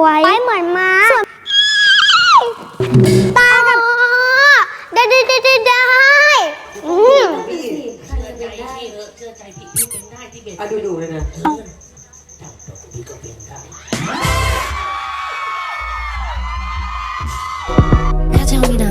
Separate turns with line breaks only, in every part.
าวสวยไปเหมือนม้าตากับได้ได้ได้ได้ได้อืม
เชื่อใจพี่เถอะเชื่อใจพี่พี่เป็นได้ที่เป็น
อะดูดูเลยนะ
เพื่อนจับตัวพี่ก็เป็นได้
ข้าเจ้ามีนา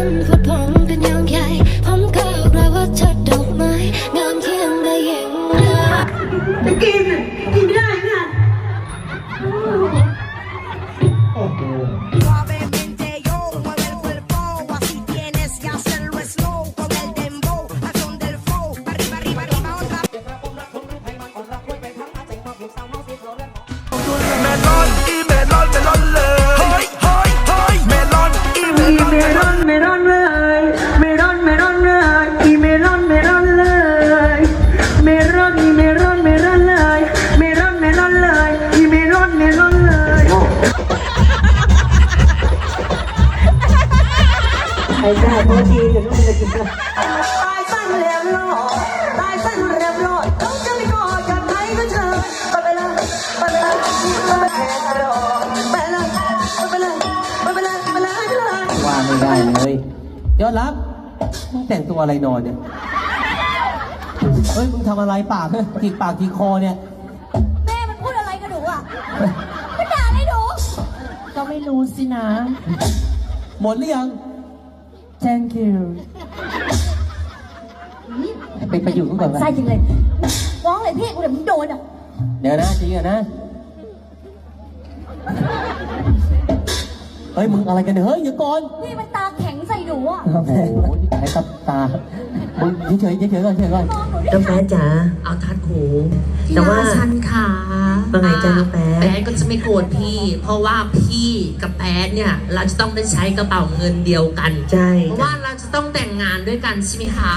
ผิวพรรณผุดผ่องเป็นยางใหญ่ผมก้าวกลายว่าชัดดอกไม้งามเคียงได้เย็นเลย
จะกินอะ นได้
เพราะจีนเนี่ยลูน
ได้
สั้น
แหลมโลดตายสั้นแหลมโลดต้องจะไม่กอดกันไทยก็เชิญไปไปเลยไปไปเลยไปไปเลยไปเลยไปเลยไปไปเลยไปเลยไปเลย
ว่าไม่ได้เลยยอดรับมึงแต่งตัวอะไรนอนเนี่ยเฮ้ยมึงทำอะไรปากจีกปากจีกคอเนี่ย
แม่มันพูดอะไรกับหนูอะมันด่าอะไรหนู
ก็ไม่รู้สินะ หมดหรือยัง thank you ไปไปอยู่ข้างก่อนไป
ใส่จริงเลยฟ้องเลยพี่กูเดี๋ยวมึงโดนอะ
เดี๋ยวนะจริงอะนะเฮ้ยมึงอะไรกันเนี่ยเฮ้ยอย่าก่อน
พี่มันตาแข็งใส่หนูอะ
โอ้โหไอ้ตับตามึงเฉยๆเฉยๆก่อนเฉยๆก่อน
มองห นูดิ
น้องแป๊ดจ๋า
เอาทัดหู
แต่ว่า
ฉันค่ะ
ว่าไงจ๊ะน้องแป๊ด
แป๊ดก็จะไม่โกรธพี่ เพราะว่าพี่กับแป๊ดเนี่ย เราจะต้องได้ใช้กระเป๋าเงินเดียวกัน
ใช่
เพราะ
จ้ะ
ว่าเราจะต้องแต่งงานด้วยกันใช่ไหมคะ